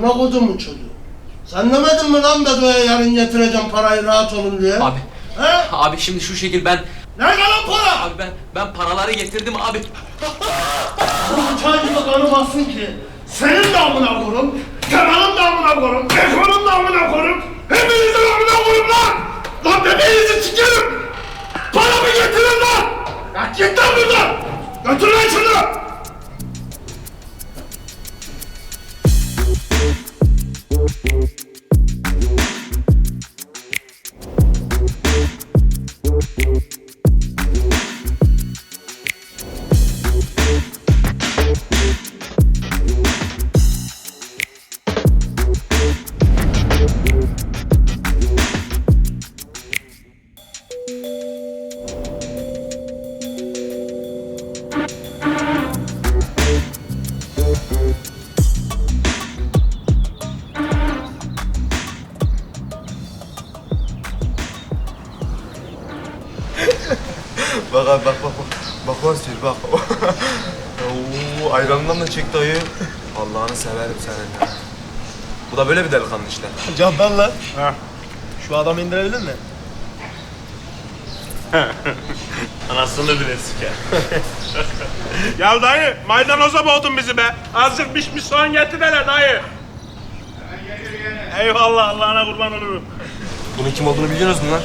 Amına kodumun çocuğu. Sen demedin mi lan Bedo'ya yarın getireceğim parayı rahat olun diye? Abi. He? Abi şimdi şu şekil ben Nerede lan para? abi ben ben paraları getirdim abi. Bu gibi kanı bassın ki senin de amına korum, Kemal'ın da amına korum, Eko'nun da amına korum, hepinizin amına korum! Lan severim senin ya. Bu da böyle bir delikanlı işte. Can ben lan. Şu adamı indirebilir mi? Anasını bile siker. ya dayı maydanoza boğdun bizi be. Azıcık pişmiş soğan getir hele dayı. Eyvallah Allah'ına kurban olurum. Bunun kim olduğunu biliyorsunuz mu lan?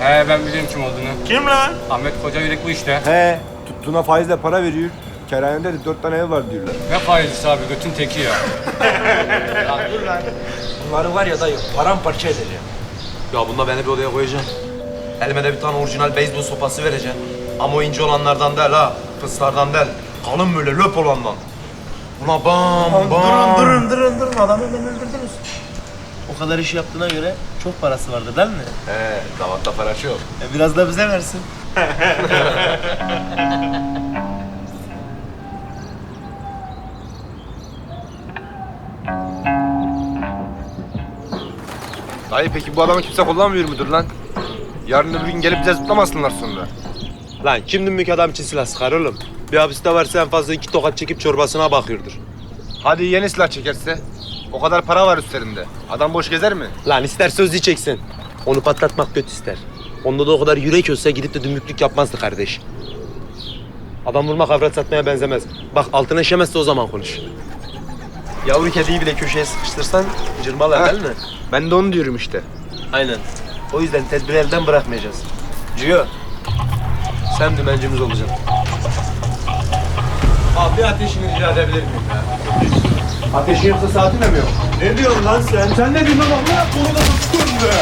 He ben biliyorum kim olduğunu. Kim lan? Ahmet Koca Yürek bu işte. He, tuttuğuna faizle para veriyor. Kerhanede de dört tane ev var diyorlar. Ne faizlisi abi götün teki ya. Bunları var ya dayı paramparça edeceğim. Ya bunda beni bir odaya koyacaksın. Elime de bir tane orijinal beyzbol sopası vereceksin. Ama o ince olanlardan değil ha. Fıslardan değil. Kalın böyle löp olandan. Buna bam bam. Durun durun durun durun adamı hemen öldürdünüz. O kadar iş yaptığına göre çok parası vardı değil mi? He, davatta para çok. E, biraz da bize versin. Dayı peki bu adamı kimse kullanmıyor mudur lan? Yarın öbür gün gelip bize zıplamasınlar sonra. Lan kim dümbük adam için silah sıkar oğlum? Bir hapiste varsa en fazla iki tokat çekip çorbasına bakıyordur. Hadi yeni silah çekerse? O kadar para var üstlerinde. Adam boş gezer mi? Lan ister sözlü çeksin. Onu patlatmak kötü ister. Onda da o kadar yürek olsa gidip de dümbüklük yapmazdı kardeş. Adam vurmak avrat satmaya benzemez. Bak altına işemezse o zaman konuş. Yavru kediyi bile köşeye sıkıştırsan cırmalar değil mi? Ben de onu diyorum işte. Aynen. O yüzden tedbiri elden bırakmayacağız. Ciyo, sen dümencimiz olacaksın. Abi bir ateşini rica edebilir miyim ya? Ateşin yoksa saatin de mi yok? Ne diyorsun lan sen? Sen ne diyorsun lan? Bırak bunu da tuttun be.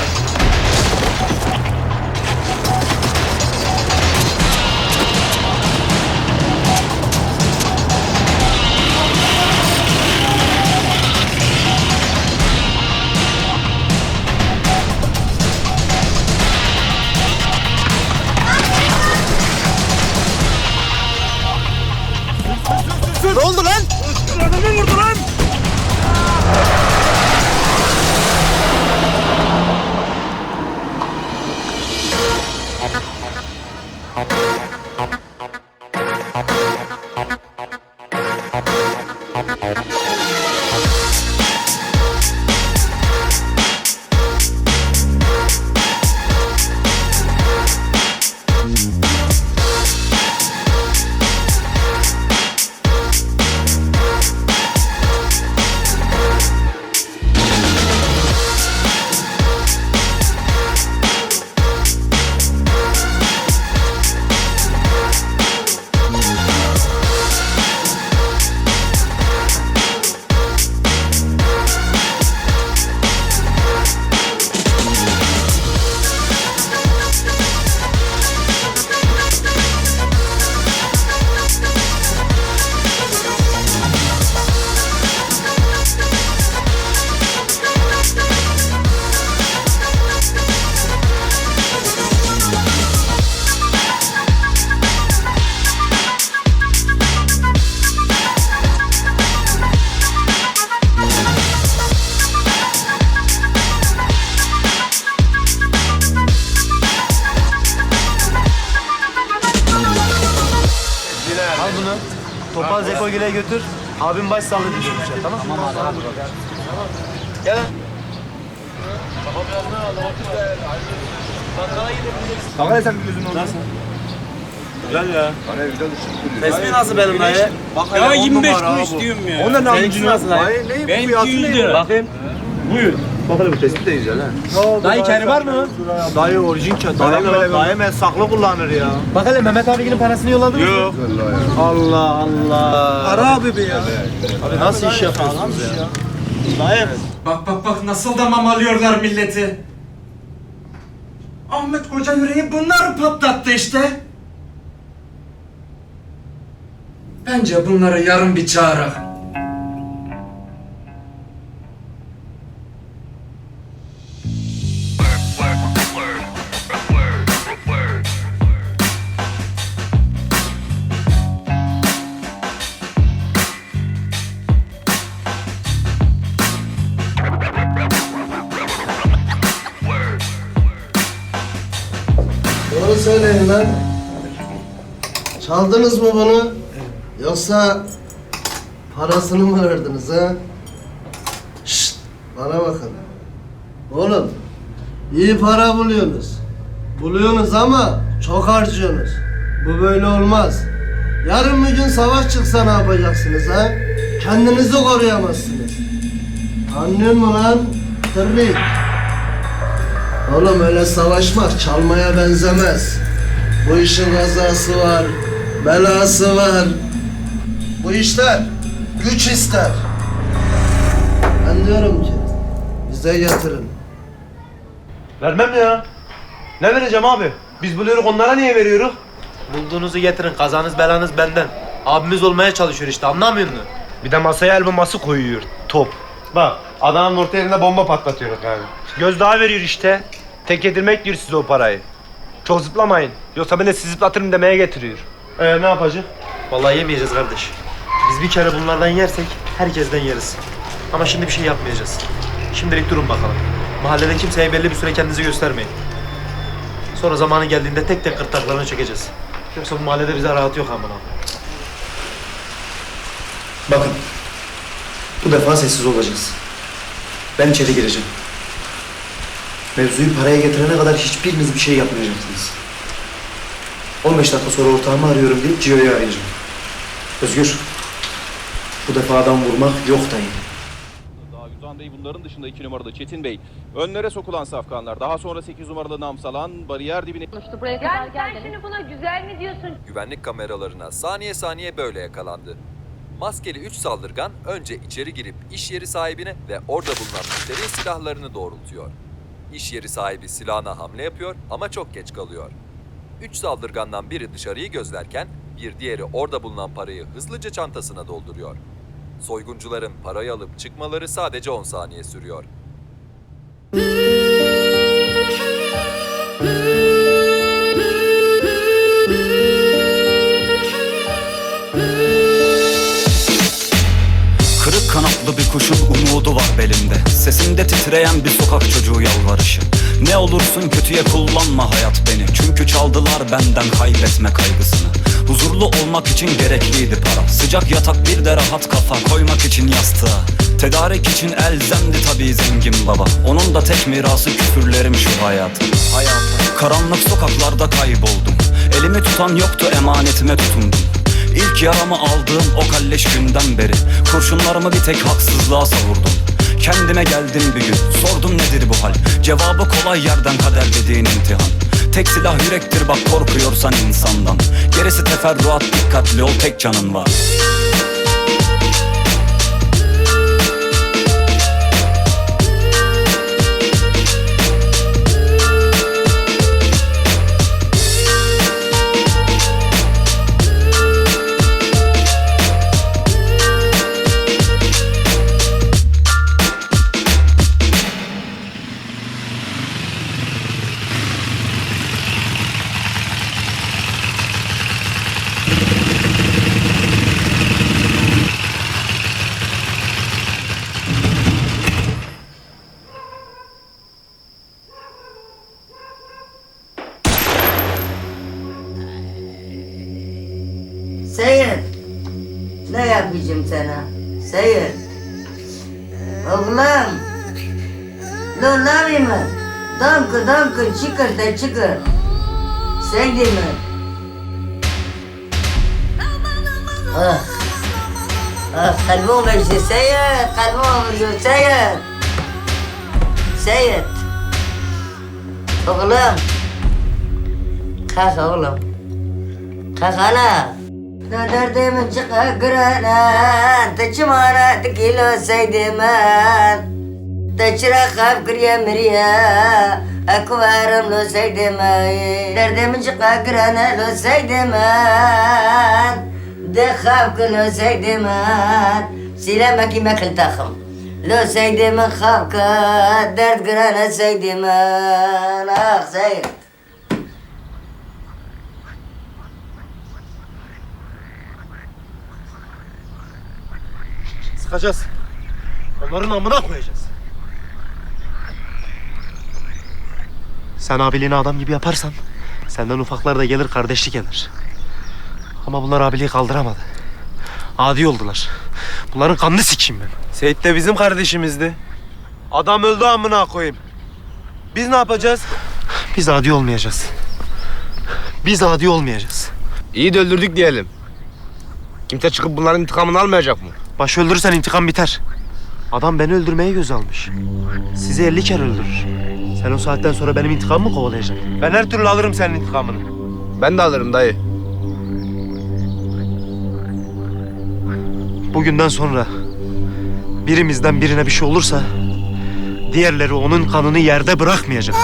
Al bunu. Abim baş sağlığı diyeceğim tamam mı? Tamam abi. Gel lan. Bak hele sen bir gözün oldu. Nasıl? Güzel ya. Resmi nasıl benim dayı? Bak Ya on 25 numara kuruş diyorum ya. O ne? Seninkisi nasıl dayı? Ben 200 lira. Bakayım. Buyur. Bak hele bu tespit de güzel ha. Dayı kendi var mı? Dayı orijin kağıt. Dayı, dayı, dayı mesaklı kullanır ya. Bak hele Mehmet abinin parasını yolladın mı? Yok. Allah Allah. Para abi be ya. Abi nasıl iş yapıyorsunuz ya? Dayı. Bak bak bak nasıl da mamalıyorlar milleti. Ahmet Koca yüreği bunlar patlattı işte. Bence bunları yarın bir çağırak. Doğru söyleyin lan. Çaldınız mı bunu? Yoksa parasını mı verdiniz ha? Şşt, bana bakın. Oğlum, iyi para buluyorsunuz. Buluyorsunuz ama çok harcıyorsunuz. Bu böyle olmaz. Yarın bir gün savaş çıksa ne yapacaksınız ha? Kendinizi koruyamazsınız. Anlıyor musun lan? Tırrik. Oğlum öyle savaşmak çalmaya benzemez. Bu işin kazası var, belası var. Bu işler güç ister. Ben diyorum ki bize getirin. Vermem ya. Ne vereceğim abi? Biz buluyoruz onlara niye veriyoruz? Bulduğunuzu getirin. Kazanız belanız benden. Abimiz olmaya çalışıyor işte anlamıyor musun? Bir de masaya el bombası koyuyor. Top. Bak adamın orta yerinde bomba patlatıyoruz yani. Gözdağı veriyor işte. Tek yedirmek diyor size o parayı. Çok zıplamayın. Yoksa ben de sizi zıplatırım demeye getiriyor. Ee ne yapacağız? Vallahi yemeyeceğiz kardeş. Biz bir kere bunlardan yersek herkesten yeriz. Ama şimdi bir şey yapmayacağız. Şimdilik durun bakalım. Mahallede kimseye belli bir süre kendinizi göstermeyin. Sonra zamanı geldiğinde tek tek kırtaklarını çekeceğiz. Yoksa bu mahallede bize rahat yok amına. Bakın. Bu defa sessiz olacağız. Ben içeri gireceğim. Mevzuyu paraya getirene kadar hiçbiriniz bir şey yapmayacaksınız. 15 dakika sonra ortağımı arıyorum deyip Cio'yu arayacağım. Özgür, bu defa adam vurmak yok dayı. Daha Güzan Bey bunların dışında 2 numaralı Çetin Bey. Önlere sokulan safkanlar. Daha sonra 8 numaralı Namsalan bariyer dibine Buraya kadar geldin. Sen şimdi buna güzel mi diyorsun? Güvenlik kameralarına saniye saniye böyle yakalandı. Maskeli 3 saldırgan önce içeri girip iş yeri sahibine ve orada bulunan müşteriye silahlarını doğrultuyor. İş yeri sahibi silahına hamle yapıyor ama çok geç kalıyor. 3 saldırgandan biri dışarıyı gözlerken bir diğeri orada bulunan parayı hızlıca çantasına dolduruyor. Soyguncuların parayı alıp çıkmaları sadece 10 saniye sürüyor. Kanatlı bir kuşun umudu var belimde. Sesinde titreyen bir sokak çocuğu yalvarışı. Ne olursun kötüye kullanma hayat beni. Çünkü çaldılar benden kaybetme kaygısını. Huzurlu olmak için gerekliydi para. Sıcak yatak bir de rahat kafa koymak için yastığa. Tedarik için elzemdi tabii zengin baba. Onun da tek mirası küfürlerim şu hayat. Karanlık sokaklarda kayboldum. Elimi tutan yoktu emanetime tutundum İlk yaramı aldığım o kalleş günden beri Kurşunlarımı bir tek haksızlığa savurdum. Kendime geldim bir gün Sordum nedir bu hal? Cevabı kolay yerden kader dediğin imtihan. Tek silah yürektir bak korkuyorsan insandan. Gerisi teferruat dikkatli ol tek canın var Seyir. Ne yapacağım sana? Seyir. Oğlum. Lo ne yapayım ben? Danko danko çıkır da çıkır. Sen değil mi? Ah. Ah kalbim beşti Seyit. Kalbim vuruyor Seyit. Seyit. Oğlum. Kalk oğlum. Kalk ana. Ne derdimin çıkagırana, taçımana tekilo seydimen. Taçıra kap kırya miriya, akvarım lo seydimen. Derdimin çıkagırana lo seydimen. De kap lo seydimen. Sileme kime kıl takım. Lo seydimen kap dert gırana seydimen. Ah seyir. Sıkacağız. Onların amına koyacağız. Sen abiliğini adam gibi yaparsan senden ufaklar da gelir kardeşlik eder. Ama bunlar abiliği kaldıramadı. Adi oldular. Bunların kanını sikeyim ben. Seyit de bizim kardeşimizdi. Adam öldü amına koyayım. Biz ne yapacağız? Biz adi olmayacağız. Biz adi olmayacağız. İyi de öldürdük diyelim. Kimse çıkıp bunların intikamını almayacak mı? Baş öldürürsen intikam biter. Adam beni öldürmeye göz almış. Sizi elli kere öldürür. Sen o saatten sonra benim intikamımı kovalayacaksın. Ben her türlü alırım senin intikamını. Ben de alırım dayı. Bugünden sonra birimizden birine bir şey olursa diğerleri onun kanını yerde bırakmayacak.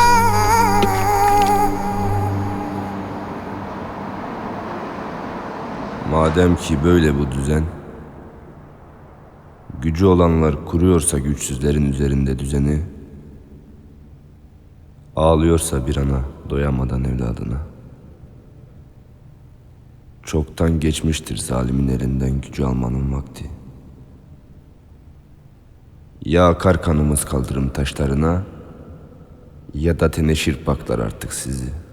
Madem ki böyle bu düzen, gücü olanlar kuruyorsa güçsüzlerin üzerinde düzeni, ağlıyorsa bir ana doyamadan evladına. Çoktan geçmiştir zalimin elinden gücü almanın vakti. Ya akar kanımız kaldırım taşlarına, ya da teneşir baklar artık sizi.''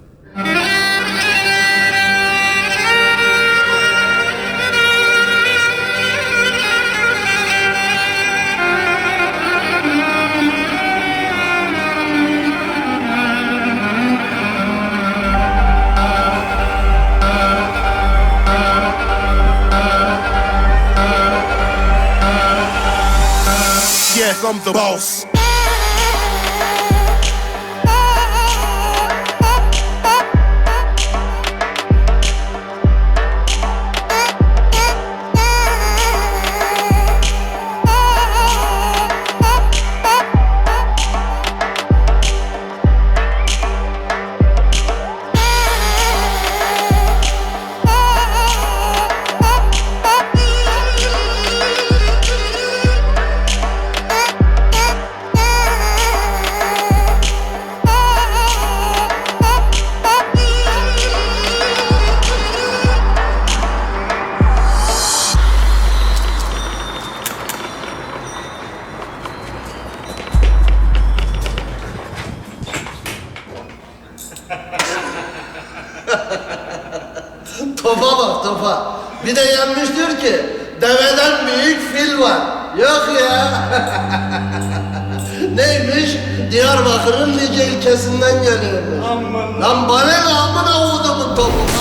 Yes, I'm the boss. Deveden büyük fil var. Yok ya. Neymiş? Diyarbakır'ın nice ilçesinden geliyormuş. Lan bana ne amına kodumun topu.